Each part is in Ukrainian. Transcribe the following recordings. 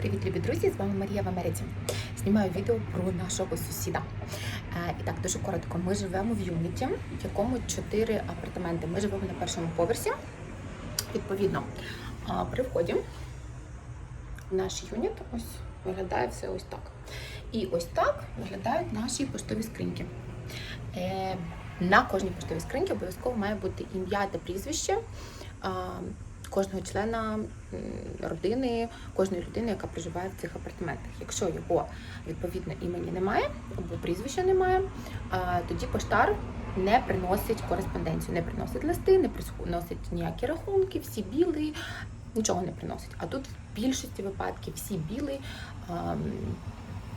Привіт, любі друзі! З вами Марія в Америці. Знімаю відео про нашого сусіда. Е, І так, дуже коротко. Ми живемо в юніті, в якому чотири апартаменти. Ми живемо на першому поверсі. Відповідно, при вході наш юніт ось виглядає все ось так. І ось так виглядають наші поштові скриньки. Е, На кожній поштовій скриньці обов'язково має бути ім'я та прізвище кожного члена родини, кожної людини, яка проживає в цих апартаментах. Якщо його відповідно імені немає або прізвища немає, тоді поштар не приносить кореспонденцію, не приносить листи, не приносить ніякі рахунки, всі біли, нічого не приносить. А тут в більшості випадків всі біли.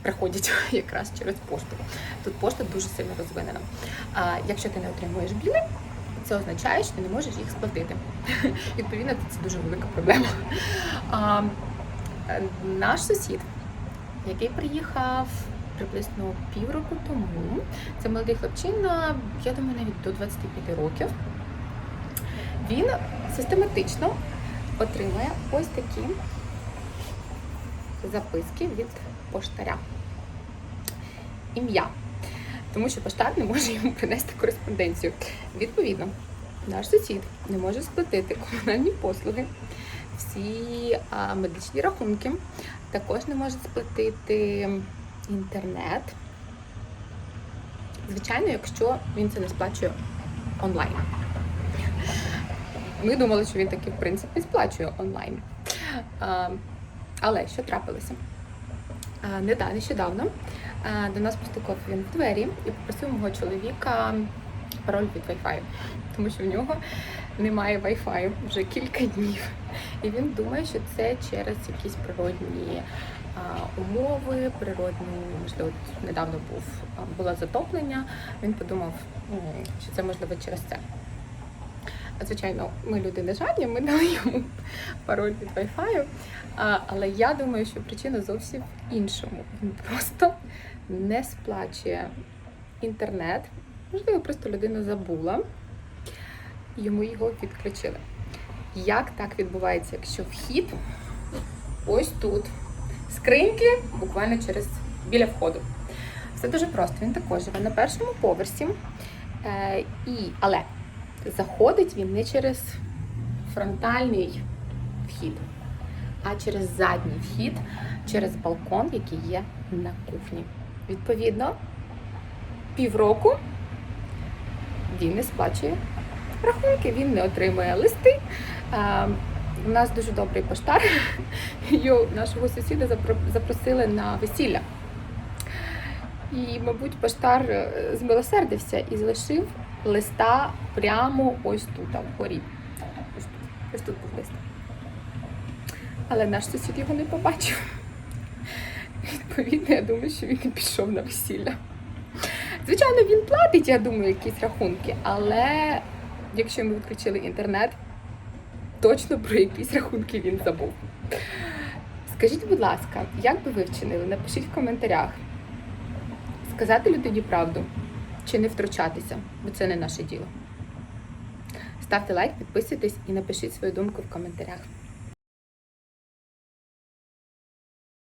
Приходять якраз через пошту. Тут пошта дуже сильно розвинена. А якщо ти не отримуєш біли, це означає, що ти не можеш їх сплатити. Відповідно, це дуже велика проблема. А, е, наш сусід, який приїхав приблизно півроку тому, це молодий хлопчина, я думаю, навіть до 25 років. Він систематично отримує ось такі записки від поштаря. Ім'я. Тому що поштар не може йому принести кореспонденцію. Відповідно, наш сусід не може сплатити комунальні послуги, всі а, медичні рахунки, також не може сплатити інтернет. Звичайно, якщо він це не сплачує онлайн. Ми думали, що він таки в принципі сплачує онлайн. А, але що трапилося? Не да, нещодавно до нас постукав він в двері і попросив мого чоловіка пароль від Wi-Fi, тому що в нього немає Wi-Fi вже кілька днів. І він думає, що це через якісь природні умови, природні, можливо, недавно був було затоплення. Він подумав, що це можливо через це. Звичайно, ми люди не жадні, ми дали йому пароль від Wi-Fi, але я думаю, що причина зовсім в іншому. Він просто не сплачує інтернет. Можливо, просто людина забула, йому його відключили. Як так відбувається, якщо вхід ось тут, скриньки буквально через біля входу. Все дуже просто. Він також живе на першому поверсі, е, і, але заходить він не через фронтальний вхід, а через задній вхід, через балкон, який є на кухні. Відповідно, півроку він не сплачує рахунки, він не отримує листи. У нас дуже добрий поштар. Його, нашого сусіда запросили на весілля. І, мабуть, поштар е, змилосердився і залишив листа прямо ось тут, вгорі. Ось тут, ось тут був лист. Але наш сусід його не побачив. Відповідно, я думаю, що він не пішов на весілля. Звичайно, він платить, я думаю, якісь рахунки, але якщо ми відключили інтернет, точно про якісь рахунки він забув. Скажіть, будь ласка, як би ви вчинили? Напишіть в коментарях. Сказати людині правду чи не втручатися, бо це не наше діло. Ставте лайк, підписуйтесь і напишіть свою думку в коментарях.